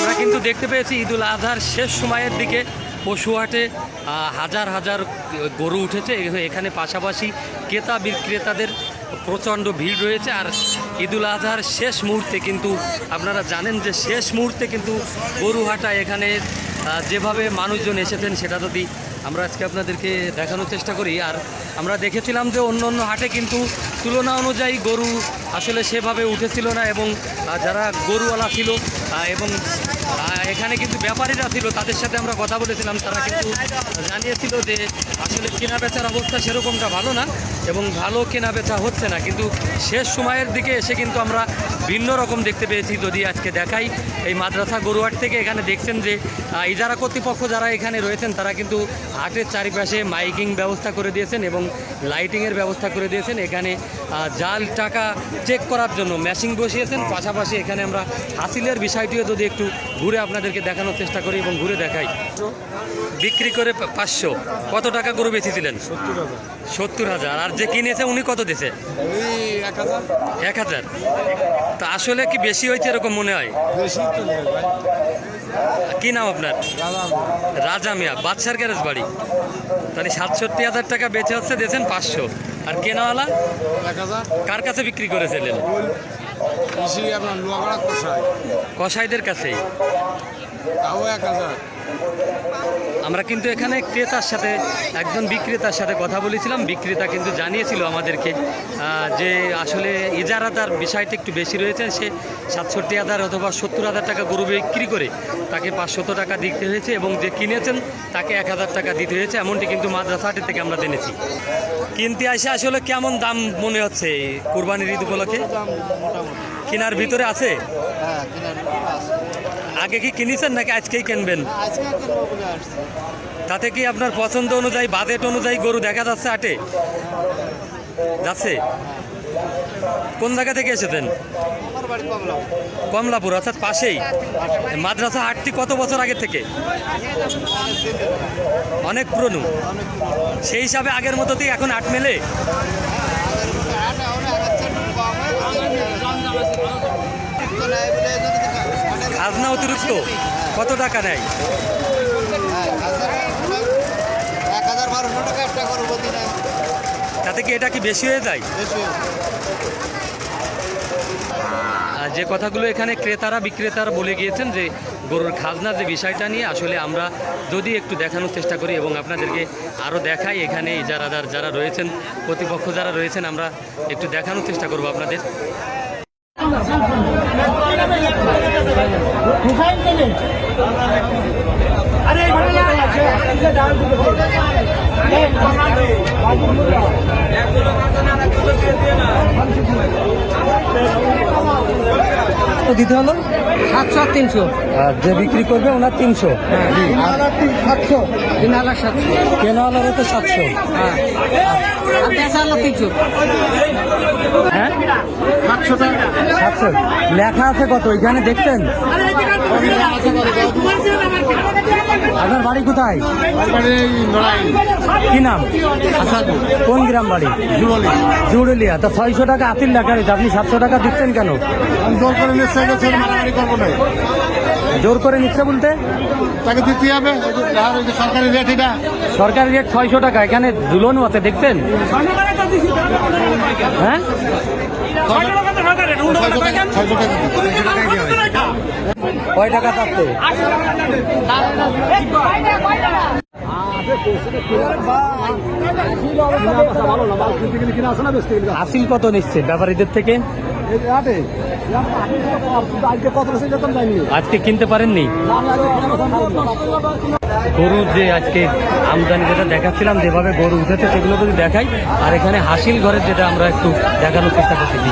আমরা কিন্তু দেখতে পেয়েছি ঈদুল আজহার শেষ সময়ের দিকে পশুহাটে হাজার হাজার গরু উঠেছে। এখানে পাশাপাশি ক্রেতা বিক্রেতাদের প্রচণ্ড ভিড় রয়েছে। আর ঈদুল আজহার শেষ মুহূর্তে কিন্তু আপনারা জানেন যে শেষ মুহূর্তে কিন্তু গরুহাটা এখানে যেভাবে মানুষজন এসেছেন সেটা যদি আমরা আজকে আপনাদেরকে দেখানোর চেষ্টা করি। আর আমরা দেখেছিলাম যে অন্য অন্য হাটে কিন্তু তুলনা অনুযায়ী গরু আসলে সেভাবে উঠেছিল না এবং যারা গরুওয়ালা ছিল এবং এখানে কিন্তু ব্যাপারীরা ছিল, তাদের সাথে আমরা কথা বলেছিলাম, তারা কিন্তু জানিয়েছিল যে আসলে কেনা বেচার অবস্থা সেরকমটা ভালো না এবং ভালো কেনা বেচা হচ্ছে না। কিন্তু শেষ সময়ের দিকে এসে কিন্তু আমরা ভিন্ন রকম দেখতে পেয়েছি। যদি আজকে দেখাই, এই মাদ্রাসা গরুহাট থেকে এখানে দেখছেন যে ইজারা কর্তৃপক্ষ যারা এখানে রয়েছেন, তারা কিন্তু হাটের চারিপাশে মাইকিং ব্যবস্থা করে দিয়েছেন এবং লাইটিংয়ের ব্যবস্থা করে দিয়েছেন। এখানে জাল টাকা চেক করার জন্য মেশিন বসিয়েছেন। পাশাপাশি এখানে আমরা হাসিলের বিষয়টিও যদি একটু ঘুরে আপনাদেরকে দেখানোর চেষ্টা করি এবং ঘুরে দেখাই। বিক্রি করে পাঁচশো। কত টাকা গরু বেচেছিলেন? সত্তর হাজার। আর যে কিনেছে, উনি কত দিছে? এক হাজার। তা আসলে কি বেশি হয়েছে এরকম মনে হয়? কি নাম আপনার? রাজা মিয়া, বাদশার গ্যারেজ বাড়ি। তাহলে সাতষট্টি হাজার টাকা বেঁচে হচ্ছে, দিয়েছেন পাঁচশো। আর কেনাওয়ালা? কার কাছে বিক্রি করেছিলেন? বেশি আপনার লোহাগড়া কষাই কষাইদের কাছে তাও এক হাজার। আমরা কিন্তু এখানে ক্রেতার সাথে একজন বিক্রেতার সাথে কথা বলেছিলাম। বিক্রেতা কিন্তু জানিয়েছিল আমাদেরকে যে আসলে ইজারাদার বিষয়টা একটু বেশি রয়েছে। সে সাতষট্টি হাজার অথবা সত্তর হাজার টাকা গরু বিক্রি করে তাকে পাঁচশত টাকা দিতে হয়েছে এবং যে কিনেছেন তাকে এক হাজার টাকা দিতে হয়েছে এমনটি কিন্তু মাদ্রাসাটি থেকে আমরা জেনেছি। কিনতে আসে আসলে কেমন দাম মনে হচ্ছে কুরবানির ঈদ উপলক্ষে? কেনার ভিতরে আছে? হ্যাঁ আছে। আগে কি কিনেছেন নাকি আজকেই কিনবেন? তাতে কি আপনার পছন্দ অনুযায়ী বাজেট অনুযায়ী গরু দেখা যাচ্ছে হাটে যাচ্ছে? কোন জায়গা থেকে এসেছেন? কমলাপুর, অর্থাৎ পাশেই। মাদ্রাসা হাটটি কত বছর আগে থেকে? অনেক পুরনো। সেই হিসাবে আগের মতোতেই এখন হাট মেলে? খাজনা অতিরিক্ত? কত টাকা নেয়? তাতে কি এটা কি বেশি হয়ে যায়? যে কথাগুলো এখানে ক্রেতারা, বিক্রেতারা বলে গিয়েছেন যে, গরুর খাজনা যে বিষয়টা নিয়ে, আসলে আমরা যদি একটু দেখানোর চেষ্টা করি এবং আপনাদেরকে আরও দেখাই, এখানে যারা যারা রয়েছেন, প্রতিপক্ষ যারা রয়েছেন, আমরা একটু দেখানোর চেষ্টা করব আপনাদের। আরে দিতে হলো? সাতশো তিনশো। আর যে বিক্রি করবে ওনার তিনশো। সাতশো। তিন সাতশো। কেনাওয়ালার হতো সাতশো? হ্যাঁ। আর তিনশো। হ্যাঁ? সাতশো সাতশো। লেখা আছে কত? এখানে দেখছেন? আপনার বাড়ি কোথায়? কি নাম? কোন গ্রাম বাড়ি? জুড়লিয়া তা ছয়শো টাকা আতিল লেখা রয়েছে। আপনি সাতশো টাকা দিচ্ছেন কেন? জোর করে নিশ্চয় গেছে মারামারি করব না। জোর করে নিচ্ছে বলতে? তাকে দিতে হবে। সরকারি রেট এটা। সরকারি রেট ছয়শো টাকা এখানে ঝুলনও আছে দেখছেন? হ্যাঁ? কয় টাকা থাকতে হাসিল কত নিচ্ছে ব্যাপারীদের থেকে? আজকে কিনতে পারেননি? গরুর যে আজকে আমদানি যেটা দেখাচ্ছিলাম, যেভাবে গরু উঠেছে, সেগুলো যদি দেখাই, আর এখানে হাসিল ঘরের যেটা আমরা একটু দেখানোর চেষ্টা করতেছি